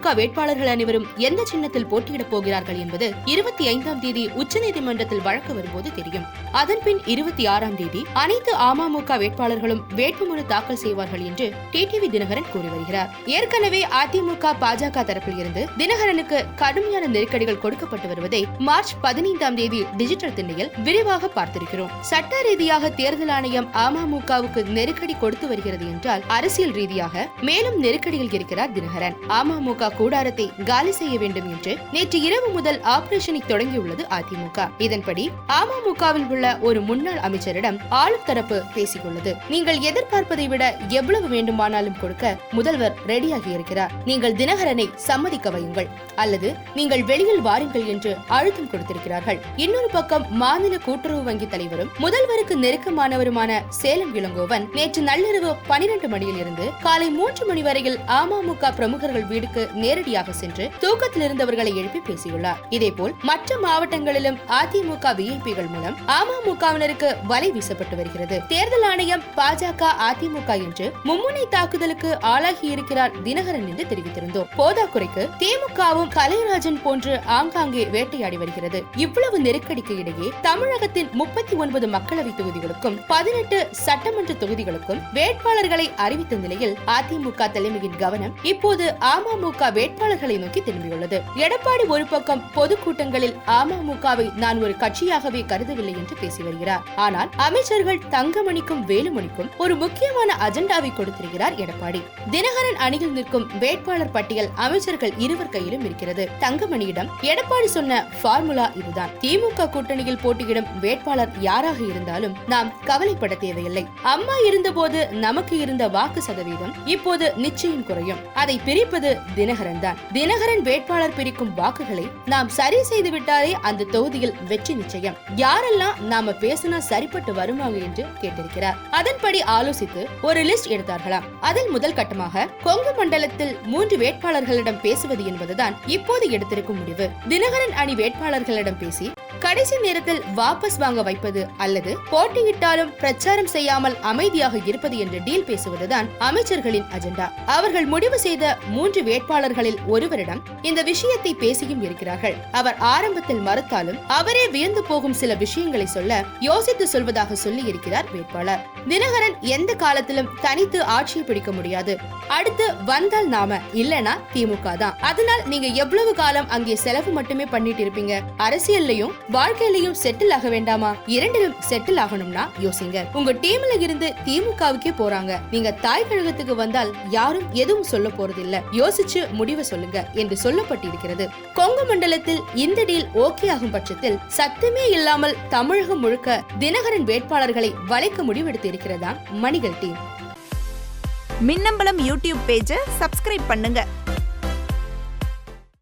திமுக வேட்பாளர்கள் அனைவரும் எந்த சின்னத்தில் போட்டியிடப் போகிறார்கள் என்பது இருபத்தி ஐந்தாம் தேதி உச்சநீதிமன்றத்தில் வழக்கு வரும்போது தெரியும். அதன்பின் இருபத்தி ஆறாம் தேதி அனைத்து அமமுக வேட்பாளர்களும் வேட்புமனு தாக்கல் செய்வார்கள் என்று டிடிவி தினகரன் கூறி வருகிறார். ஏற்கனவே அதிமுக பாஜக தரப்பில் இருந்து தினகரனுக்கு கடுமையான நெருக்கடிகள் கொடுக்கப்பட்டு வருவதை மார்ச் பதினைந்தாம் தேதி டிஜிட்டல் திண்ணையில் விரிவாக பார்த்திருக்கிறோம். சட்ட ரீதியாக தேர்தல் ஆணையம் அமமுகவுக்கு நெருக்கடி கொடுத்து வருகிறது என்றால் அரசியல் ரீதியாக மேலும் நெருக்கடியில் இருக்கிறார் தினகரன். அமமுக கூடாரத்தை காலி செய்ய வேண்டும் என்று நேற்று இரவு முதல் ஆபரேஷனை தொடங்கியுள்ளது அதிமுக. இதன்படி அமமுகவில் உள்ள ஒரு முன்னாள் அமைச்சரிடம் ஆளும் தரப்பு பேசியுள்ளது. நீங்கள் எதிர்பார்ப்பதை விட எவ்வளவு வேண்டுமானாலும் கொடுக்க முதல்வர் ரெடியாகி இருக்கிறார். நீங்கள் தினகரனை சம்மதிக்க வையுங்கள். அல்லது நீங்கள் வெளியில் வாருங்கள் என்று அழுத்தம் கொடுத்திருக்கிறார்கள். இன்னொரு பக்கம் மாநில கூட்டுறவு வங்கி தலைவரும் முதல்வருக்கு நெருக்கமானவருமான சேலம் இளங்கோவன் நேற்று நள்ளிரவு பனிரெண்டு மணியில் இருந்து காலை மூன்று மணி வரையில் அமமுக பிரமுகர்கள் வீடுக்கு நேரடியாக சென்று தூக்கத்தில் இருந்தவர்களை எழுப்பி பேசியுள்ளார். இதேபோல் மற்ற மாவட்டங்களிலும் அதிமுக விஐபிகள் மூலம் அமமுகவினருக்கு வலை வீசப்பட்டு வருகிறது. தேர்தல் ஆணையம் பாஜக அதிமுக என்று மும்முனை தாக்குதலுக்கு ஆளாகி இருக்கிறார் தினகரன் என்று தெரிவித்திருந்தோம். போதாக்குறைக்கு திமுகவும் கலைராஜன் போன்று ஆங்காங்கே வேட்டையாடி வருகிறது. இவ்வளவு நெருக்கடிக்கு இடையே தமிழகத்தின் முப்பத்தி ஒன்பது மக்களவை தொகுதிகளுக்கும் பதினெட்டு சட்டமன்ற தொகுதிகளுக்கும் வேட்பாளர்களை அறிவித்த நிலையில் அதிமுக தலைமையின் கவனம் இப்போது அமமுக வேட்பாளர்களை நோக்கி திரும்பியுள்ளது. எடப்பாடி ஒரு பக்கம் பொதுக்கூட்டங்களில் அமமுகவை நான் ஒரு கட்சியாகவே கருதவில்லை என்று பேசி வருகிறார். ஆனால் அமைச்சர்கள் தங்கமணிக்கும் வேலுமணிக்கும் ஒரு முக்கியமான அஜெண்டாவை கொடுத்திருக்கிறார் எடப்பாடி. தினகரன் அணியில் நிற்கும் வேட்பாளர் பட்டியல் அமைச்சர்கள் இருவர் கையிலும் இருக்கிறது. தங்கமணியிடம் எடப்பாடி சொன்ன ஃபார்முலா இதுதான். திமுக கூட்டணியில் போட்டியிடும் வேட்பாளர் யாராக இருந்தாலும் நாம் கவலைப்பட தேவையில்லை. அம்மா இருந்தபோது நமக்கு இருந்த வாக்கு சதவீதம் இப்போது நிச்சயம் குறையும். அதை பிரிப்பது தினகரன் தான் தினகரன் வேட்பாளர் பிரிக்கும் வாக்குகளை நாம் சரி செய்து விட்டாலே அந்த தொகுதியில் வெற்றி நிச்சயம். யாரெல்லாம் நாம பேசினா சரிப்பட்டு வருவாங்க என்று கேட்டிருக்கிறார். அதன்படி ஆலோசித்து ஒரு லிஸ்ட் எடுத்தார்களாம். அதில் முதல் கட்டமாக கொங்கு மண்டலத்தில் மூன்று வேட்பாளர்களிடம் பேசுவது என்பதுதான் இப்போது எடுத்திருக்கும் முடிவு. தினகரன் அணி வேட்பாளர்களிடம் பேசி கடைசி நேரத்தில் வாபஸ் வாங்க வைப்பது அல்லது போட்டியிட்டாலும் பிரச்சாரம் செய்யாமல் அமைதியாக இருப்பது என்று டீல் பேசுவதுதான் அமைச்சர்களின் அஜெண்டா. அவர்கள் முடிவு செய்த மூன்று வேட்பாளர்களில் ஒருவரிடம் இந்த விஷயத்தை பேசியும் இருக்கிறார்கள். அவர் ஆரம்பத்தில் மறுத்தாலும் அவரே வியந்து போகும் சில விஷயங்களை சொல்ல யோசித்து சொல்வதாக சொல்லி இருக்கிறார் வேட்பாளர். தினகரன் எந்த காலத்திலும் தனித்து ஆட்சியை பிடிக்க முடியாது. அடுத்து வந்தால் நாம இல்லனா திமுக தான். அதனால் நீங்க எவ்வளவு காலம் அங்கே செலவு மட்டுமே பண்ணிட்டு இருப்பீங்க? அரசியல்லையும் வாழ்க்கையிலையும் செட்டில் ஆக வேண்டாமா? இரண்டிலும் செட்டில் ஆகணும்னா யோசிங்க. உங்க டீம்ல இருந்து திமுகவுக்கே போறாங்க. நீங்க தாய் கழகத்துக்கு வந்தால் யாரும் எதுவும் சொல்ல போறது இல்ல யோசிச்சு முடிவை சொல்லுங்க என்று சொல்லப்பட்டிருக்கிறது. கொங்கு மண்டலத்தில் இந்த டீல் ஓகே ஆகும் பட்சத்தில் சத்தமே இல்லாமல் தமிழகம் முழுக்க தினகரன் வேட்பாளர்களை வளைக்க முடிவெடுத்து இருக்கிறதா மணிகள் டீம் மின்னம்பலம் யூடியூப் பேஜை சப்ஸ்கிரைப் பண்ணுங்க.